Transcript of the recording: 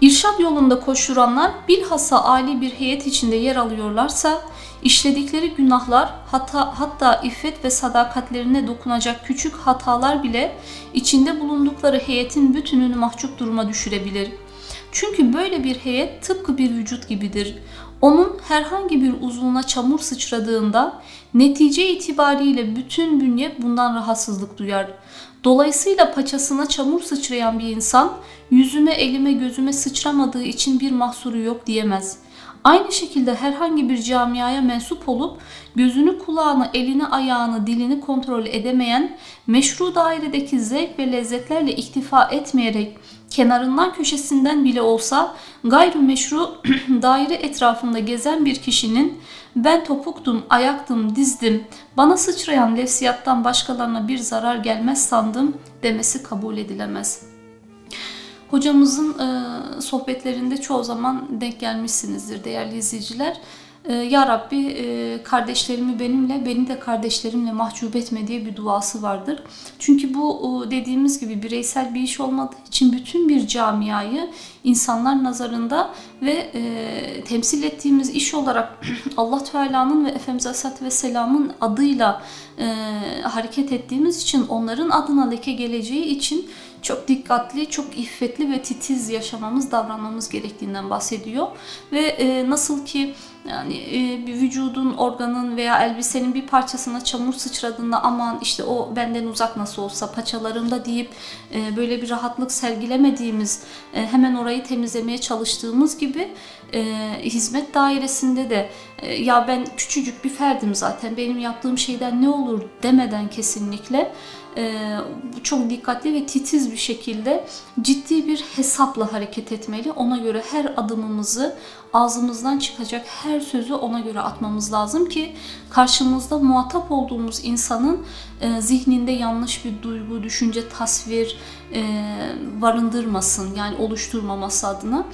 İrşad yolunda koşturanlar bilhassa âli bir heyet içinde yer alıyorlarsa işledikleri günahlar hatta hatta iffet ve sadakatlerine dokunacak küçük hatalar bile içinde bulundukları heyetin bütününü mahcup duruma düşürebilir. Çünkü böyle bir heyet tıpkı bir vücut gibidir. Onun herhangi bir uzvuna çamur sıçradığında netice itibariyle bütün bünye bundan rahatsızlık duyar. Dolayısıyla paçasına çamur sıçrayan bir insan yüzüme elime gözüme sıçramadığı için bir mahsuru yok diyemez. Aynı şekilde herhangi bir camiaya mensup olup gözünü kulağını elini ayağını dilini kontrol edemeyen meşru dairedeki zevk ve lezzetlerle iktifa etmeyerek kenarından köşesinden bile olsa gayrimeşru daire etrafında gezen bir kişinin ben topuktum, ayaktım, dizdim, bana sıçrayan lefsiyattan başkalarına bir zarar gelmez sandım demesi kabul edilemez. Hocamızın e, sohbetlerinde çoğu zaman denk gelmişsinizdir değerli izleyiciler. E, ya Rabbi e, kardeşlerimi benimle, beni de kardeşlerimle mahcup etme diye bir duası vardır. Çünkü bu dediğimiz gibi bireysel bir iş olmadığı için bütün bir camiayı insanlar nazarında ve e, temsil ettiğimiz iş olarak Allah Teala'nın ve Efendimiz Aleyhisselatü Vesselam'ın adıyla e, hareket ettiğimiz için onların adına leke geleceği için çok dikkatli, çok iffetli ve titiz yaşamamız, davranmamız gerektiğinden bahsediyor. Ve nasıl ki yani e, bir vücudun, organın veya elbisenin bir parçasına çamur sıçradığında aman işte o benden uzak nasıl olsa paçalarımda deyip e, böyle bir rahatlık sergilemediğimiz, e, hemen orayı temizlemeye çalıştığımız gibi e, hizmet dairesinde de e, ya ben küçücük bir ferdim zaten benim yaptığım şeyden ne olur demeden kesinlikle e, çok dikkatli ve titiz bir şekilde ciddi bir hesapla hareket etmeli. Ona göre her adımımızı ağzımızdan çıkacak her sözü ona göre atmamız lazım ki karşımızda muhatap olduğumuz insanın e, zihninde yanlış bir duygu, düşünce, tasvir e, barındırmasın yani oluşturmaması adına.